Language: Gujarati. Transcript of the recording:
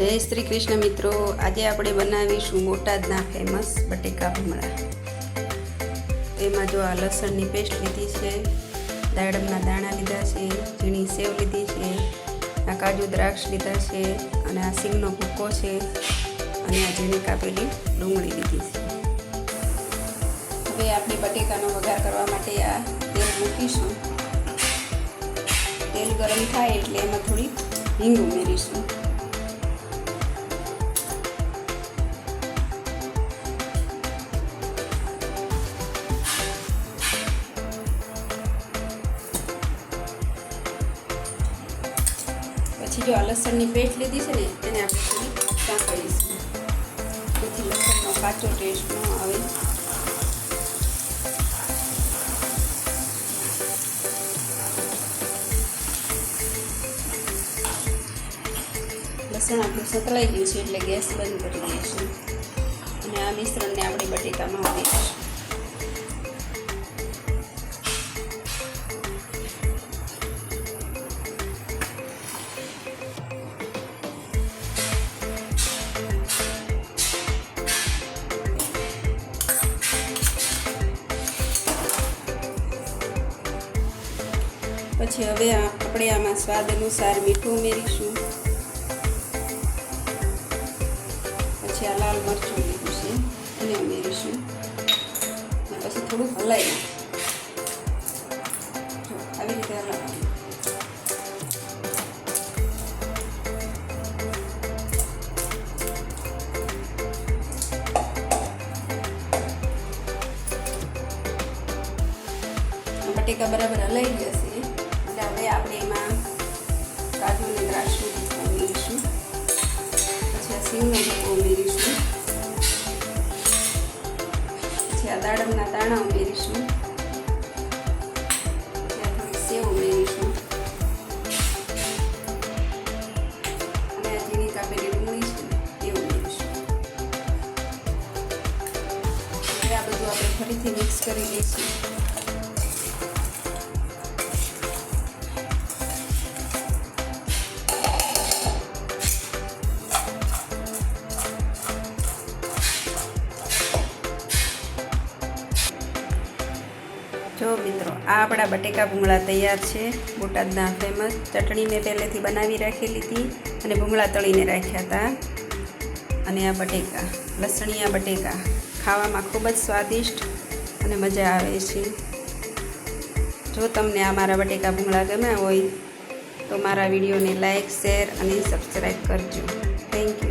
જય શ્રી કૃષ્ણ મિત્રો. આજે આપણે બનાવીશું બોટાદના ફેમસ બટેકા ભમરા. એમાં જો આ લસણની પેસ્ટ લીધી છે, દાડમના દાણા લીધા છે, ઝીણી સેવ લીધી છે, આ કાજુ દ્રાક્ષ લીધા છે અને આ સિંગનો ભૂકો છે અને આ ઝીણી કાપેલી ડુંગળી લીધી છે. હવે આપણે બટેકાનો વઘાર કરવા માટે આ તેલ મૂકીશું. તેલ ગરમ થાય એટલે એમાં થોડી હિંગ ઉમેરીશું. પછી જો આ લસણની પેસ્ટ લીધી છે ને, એને આપણે થોડી સાંકળીશું જેથી લસણનો કાચો ટેસ્ટ ન આવે. લસણ આપણું સતલાઈ ગયું છે એટલે ગેસ બંધ કરી દઈશું. અને આ મિશ્રણને આપણે બટેકામાં ઉમેરીશું. પછી હવે આપણે આમાં સ્વાદ અનુસાર મીઠું ઉમેરીશું. પછી આ લાલ મરચું લીધું છે એને ઉમેરીશું. પછી થોડુંક હલાવી બટેકા બરાબર હલાઈ જશે એટલે હવે આપણે એમાં કાજુ અને દ્રાક્ષનું ભૂકો ઉમેરીશું. પછી આ સિંગનો ભૂકો ઉમેરીશું. પછી આ દાડમના દાણા ઉમેરીશું. સેવ ઉમેરીશું. અને આ ઝીણી કાપેલી ડુંગળી છે એ ઉમેરીશું. હવે આપણે ફરીથી મિક્સ કરી દઈશું જો મિત્રો? આ આપણા બટેકા ભૂંગળા તૈયાર છે. બોટાદના ફેમસ ચટણી મેં પહેલેથી બનાવી રાખેલી હતી અને ભૂંગળા તળીને રાખ્યા હતા. અને આ બટેકા, લસણીયા બટેકા, ખાવામાં ખૂબ જ સ્વાદિષ્ટ અને મજા આવે છે. જો તમને આ મારા બટેકા ભૂંગળા ગમ્યા હોય, તો મારા વિડીયોને લાઇક શેર અને સબસ્ક્રાઈબ કરજો. Thank you